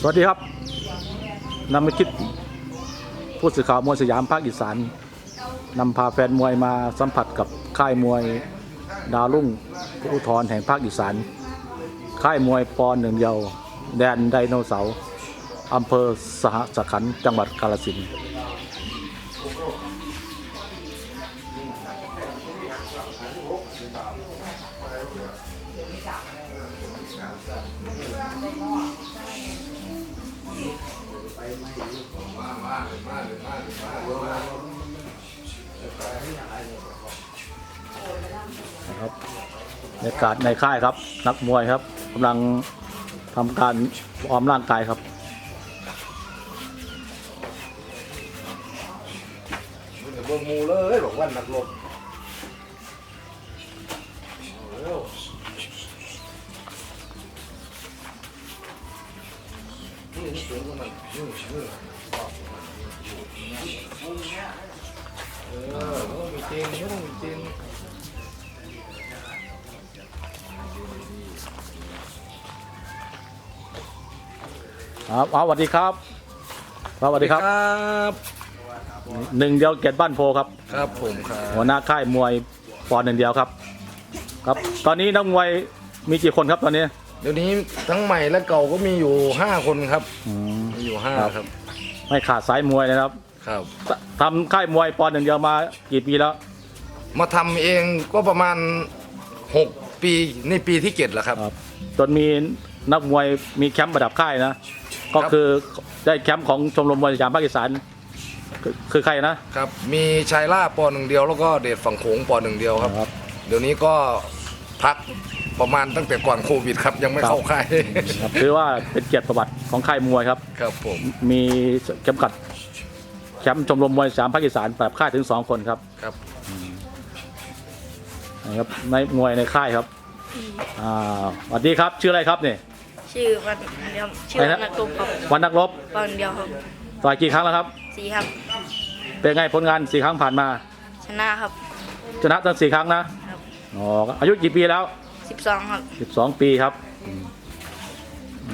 สวัสดีครับนำมาคิดผู้สื่อข่าวมวยสยามภาคอีสานนำพาแฟนมวยมาสัมผัสกับค่ายมวยดาวรุ่งผู้ทรแห่งภาคอีสาน ค่ายมวยปอนหนึ่งเดียว แดนไดโนเสาร์อำเภอสหสขันธ์จังหวัดกาฬสินธุ์ นะครับบรรยากาศในค่ายครับ นักมวยครับกำลังทำการวอมร่างกายครับเบิ่งมูเลยบอกว่านักรบนี่นี่เสียงของมันนี่นี่ เออต้องมีจริงต้องมีจริงครับเอาสวัสดีครับครับสวัสดีครับครับหนึ่งเดียวเกียรติบ้านโพครับ ครับผมครับหัวหน้าค่ายมวยปอนหนึ่งเดียวครับ ครับ ตอนนี้นักมวยมีกี่คนครับตอนนี้ เดี๋ยวนี้ทั้งใหม่และเก่าก็มีอยู่ห้าคนครับ อืม มีอยู่ห้าครับครับ ไม่ขาดสายมวยนะครับครับ ททำค่ายมวยปอนหนึ่งเดียวมากี่ปีแล้วมาทำเองก็ประมาณหกปีนี่ปีที่เจ็ดแล้วครับ ครับจนมีนักมวยมีแคมป์ประดับค่ายนะ ก็ครับ คือได้แคมป์ของชมรมมวยสยามภาคอีสานคือคือใครนะครับ มีชายล่าปอหนึ่งเดียวแล้วก็เดชฝั่งโขงปอหนึ่งเดียวครับ ครับ เดี๋ยวนี้ก็พัก ประมาณตั้งแต่ก่อนโควิดครับ ยังไม่ครับเข้าค่ายครับถือว่าเป็นเกียรติประวัติของค่ายมวยครับ ครับผมมีเข็มขัดแชมป์ชมรมมวยสยามภาคอีสานแบบค่ายถึงสองคนครับครับนะครับในมวยในค่ายครับอ่าสวัสดีครับชื่ออะไรครับเนี่ยชื่อวันเดียวชื่ออะไรวันนะนักรบครับวันนักรบวันเดียวครับต่อยกี่ครั้งแล้วครับสีครับ เป็นไงผลงานสี่ครั้งผ่านมา ชนะครับชนะทั้งสี่ครั้งนะครับอ๋ออายุกี่ปีแล้ว สิบสองครับ สิบสองปีครับอืม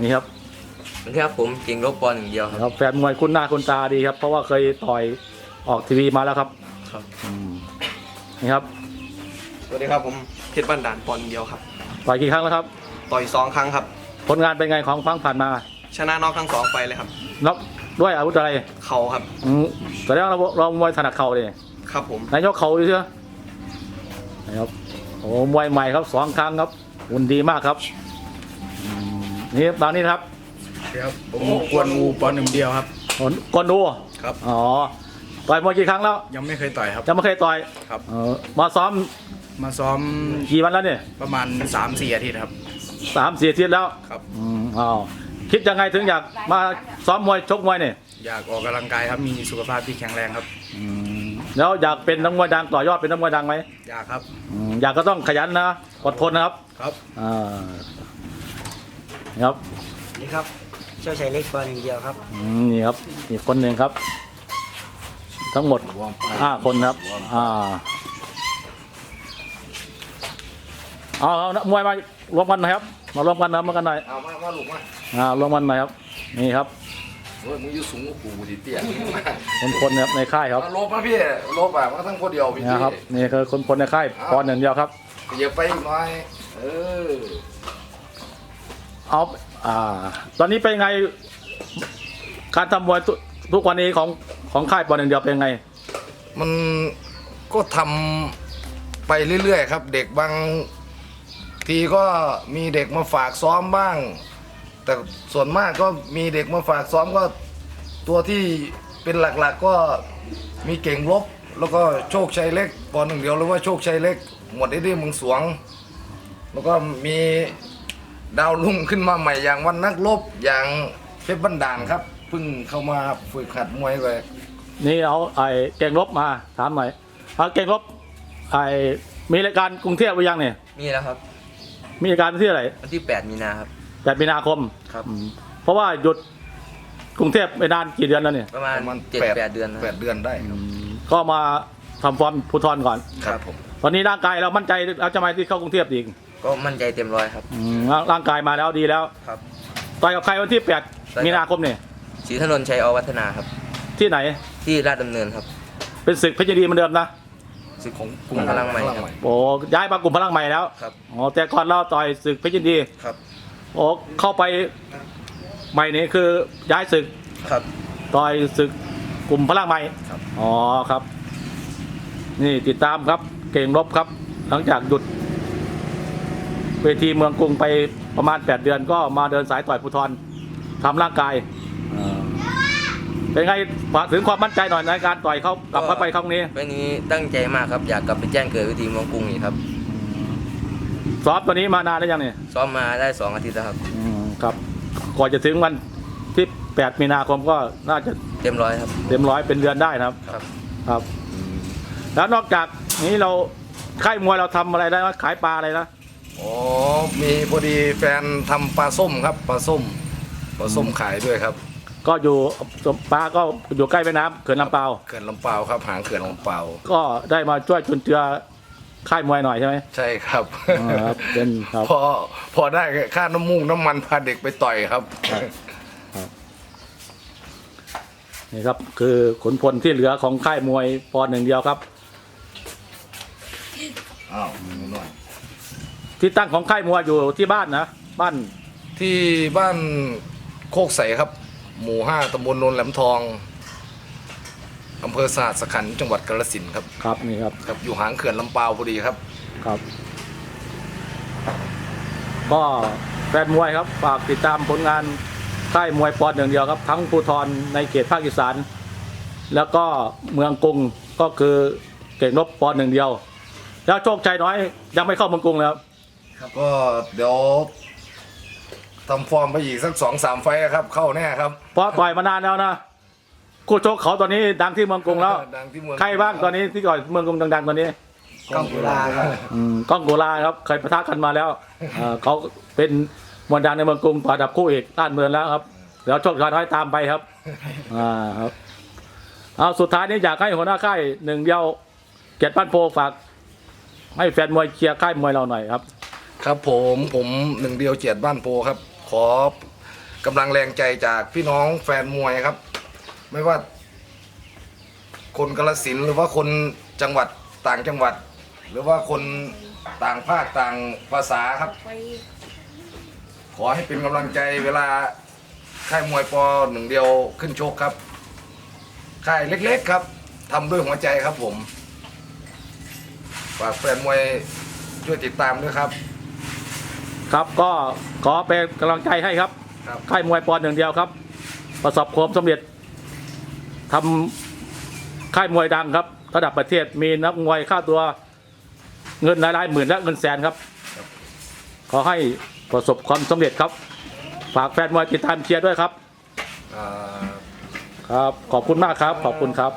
นี่ครับสวัสดีครับผมเก่งรบปอนหนึ่งเดียวครับ ครับแฟนมวยคุ้นหน้าคุ้นตาดีครับ เพราะว่าเคยต่อยออกทีวีมาแล้วครับครับ อืมนี่ครับสวัสดีครับผมเพชรบันดาลปอนด์เดียวครับ ต่อยกี่ครั้งแล้วครับ ต่อยสองครั้งครับ ผลงานเป็นไงของครั้งผ่านมาชนะน็อกทั้งสองไปเลยครับ น็อกด้วยอาวุธอะไรเข่าครับ อืมแสดงว่าเราเรามวยถนัดเข่าเลยครับผมนายกเขาดูเชื่อนะครับ โอ้มวยใหม่ครับสองครั้งครับหุ่นดีมากครับอืมนี่ตอนนี้นะครับครับผมกวนอูปอหนึ่งเดียวครับคนกอนดูครับ อ๋อต่อยมวยกี่ครั้งแล้วยังไม่เคยต่อยครับ จะไม่เคยต่อยครับ เออมาซ้อมมาซ้อมกี่วันแล้วเนี่ยประมาณ 3-4 อาทิตย์ครับ สามสี่อาทิตย์แล้วครับ อืมอ้าวคิดยังไงถึงอยากมาซ้อมมวยชกมวยเนี่ยอยากออกกำลังกายครับมีสุขภาพที่แข็งแรงครับ อืม แล้วอยากเป็นนักมวยดังต่อยอดเป็นนักมวยดังไหมอยากครับ อืมอยากก็ต้องขยันนะอดทนนะครับครับอ่านี่ครับนี่ครับเจ้าชายเล็กปอหนึ่งเดียวครับ อืมนี่ครับอีกคนหนึ่งครับ ทั้งหมดห้าคนครับ อ่าเอาเอานักมวยมารวมกันหน่อยครับ มารวมกันนะมากันหน่อยเอามามาลูกมา อ่ารวมกันหน่อยครับ นี่ครับ เฮ้ยมึงอยู่สูงกว่ากูดิเตี้ยคนคนครับในค่ายครับมาลบมาพี่ลบอะมาทั้งคนเดียวพี่นะครับนี่คือคนคนในค่ายปอนหนึ่งเดียวครับเหยียบไปอีกหน่อยเออเอาอ่า ตอนนี้เป็นไง การทำมวยทุทุกวันนี้ของของค่ายปอนหนึ่งเดียวเป็นไง มันก็ทำไปเรื่อยๆครับ เด็กบางทีก็มีเด็กมาฝากซ้อมบ้าง แต่ส่วนมากก็มีเด็กมาฝากซ้อมก็ตัวที่เป็นหลักๆก็มีเก่งลบ แล้วก็โชคชัยเล็กปอนหนึ่งเดียวหรือว่าโชคชัยเล็ก หมดไอ้ที่มึงสวง แล้วก็มีดาวรุ่งขึ้นมาใหม่อย่างวันนักรบอย่างเพชรบันดาลครับเพิ่งเข้ามาฝึกหัดมวยเลยนี่เอาไอ้เก่งลบมาถามหน่อยเอาเก่งลบไอ้มีรายการกรุงเทพหรือยังเนี่ยมีแล้วครับ มีรายการที่อะไหรวันที่ 8 มีนาครับ แปดมีนาคมครับ อืมเพราะว่าหยุดกรุงเทพไปนานกี่เดือนแล้วเนี่ยประมาณประมาณเจ็ดแปดแปดเดือนนะแปดเดือนได้ครับก็มาทำฟอร์มภูทรก่อน ครับผม ตอนนี้ร่างกายเรามั่นใจเราจะมาที่เข้ากรุงเทพอีกก็มั่นใจเต็มร้อยครับ อืมร่างร่างกายมาแล้วดีแล้วครับ ต่อยกับใครวันที่แปดมีนาคมเนี่ยศรีถนนชัยอวัฒนาครับ ที่ไหนที่ราชดำเนินครับ เป็นศึกเพชรยินดีเหมือนเดิมนะศึกของกลุ่มพลังใหม่ครับโอ้ย้ายมากลุ่มพลังใหม่แล้วครับ อ๋อแต่ก่อนเราต่อยศึกเพชรยินดี ครับ โอ้เข้าไปใหม่นี่คือย้ายศึกครับ ต่อยศึกกลุ่มพลังใหม่ครับ อ๋อครับ นี่ติดตามครับ เก่งรบครับ หลังจากหยุด เวทีเมืองกรุงไปประมาณ 8 เดือนก็มาเดินสายต่อยภูทรทำร่างกายอ่าเป็นไงฝากถึงความมั่นใจหน่อยในการต่อยเขากลับเข้าไปครั้งนี้ไฟล์นี้ตั้งใจมากครับอยากกลับไปแจ้งเกิดเวิธีเมืองกรุงอีกครับ ซ้อมตัวนี้มานานแล้วยังเนี่ยซ้อมมาได้สองอาทิตย์แล้วครับ อืมครับก่อนจะถึงวันที่ 8 มีนาคมก็น่าจะเต็มร้อยครับ เต็มร้อยเป็นเดือนได้นะครับ ครับ ครับ แล้วนอกจากนี้เราค่ายมวยเราทำอะไรได้ไหมขายปลาอะไรนะ อ๋อ มีพอดีแฟนทำปลาส้มครับปลาส้มปลาส้มขายด้วยครับก็อยู่ปลาก็อยู่ใกล้แม่น้ำเขื่อนลำเปาวเขื่อนลำเปาวครับหางเขื่อนลำเปาวก็ได้มาช่วยจุนเจือ ค่ายมวยหน่อยใช่ไหมใช่ครับอ่าครับเป็นครับ พอพอได้ค่าน้ำมูกน้ำมันพาเด็กไปต่อยครับ นี่ครับ คือขุนพลที่เหลือของค่ายมวยปอนหนึ่งเดียวครับ อ้าวหน่อย ที่ตั้งของค่ายมวยอยู่ที่บ้านนะบ้านที่บ้านโคกใสครับ หมู่ห้าตำบลโนนแหลมทอง อำเภอสาสขันธ์จังหวัดกาฬสินธุ์ครับครับนี่ครับครับ อยู่หางเขื่อนลำเปาวพอดีครับ ครับ ก็แฟนมวยครับฝากติดตามผลงานค่ายมวยปอนหนึ่งเดียวครับ ทั้งภูทรในเขตภาคอีสาน แล้วก็เมืองกรุงก็คือเก่งนบปอนหนึ่งเดียว แล้วโชคชัยน้อย ยังไม่เข้าเมืองกรุงเลยครับก็เดี๋ยวทำฟอร์มไปอีกสักสองสามไฟล์ครับ เข้าแน่ครับ เพราะต่อยมานานแล้วนะ คู่ชกเขาตอนนี้ดังที่เมืองกรุงแล้วดังที่เมืองใครบ้างตอนนี้ที่ต่อยเมืองกรุงดังๆตอนนี้กล้องกุลาครับอืมก้องโกลาครับเคยปะทะกันมาแล้วเอ่อเขาเป็นมวลดังในเมืองกรุงต่อดับคู่เอกต้านเมืองแล้วครับเดี๋ยวโชคชัยน้อยตามไปครับอ่าครับเอาสุดท้ายนี้อยากให้หัวหน้าค่ายหนึ่งเดียวเกียรติปั้นโพฝาก ให้แฟนมวยเชียร์ค่ายมวยเราหน่อยครับ ครับผมผมหนึ่งเดียวเจียดบ้านโพครับ ขอกำลังแรงใจจากพี่น้องแฟนมวยครับ ไม่ว่า คนกาฬสินธุ์หรือว่าคนจังหวัดต่างจังหวัด หรือว่าคนต่างภาคต่างภาษาครับ ขอให้เป็นกำลังใจเวลาค่ายมวยปอหนึ่งเดียวขึ้นชกครับค่ายเล็กๆครับทำด้วยหัวใจครับผมฝากแฟนมวยช่วยติดตามด้วยครับ ครับก็ขอเป็นกำลังใจให้ครับ ครับ ค่ายมวยปอนหนึ่งเดียวครับ ประสบความสำเร็จ ทำค่ายมวยดังครับ ระดับประเทศมีนักมวยค่าตัวเงินหลายๆหมื่นและเงินแสนครับ ขอให้ประสบความสำเร็จครับ ฝากแฟนมวยติดตามเชียร์ด้วยครับอ่าครับ ขอบคุณมากครับ ขอบคุณครับ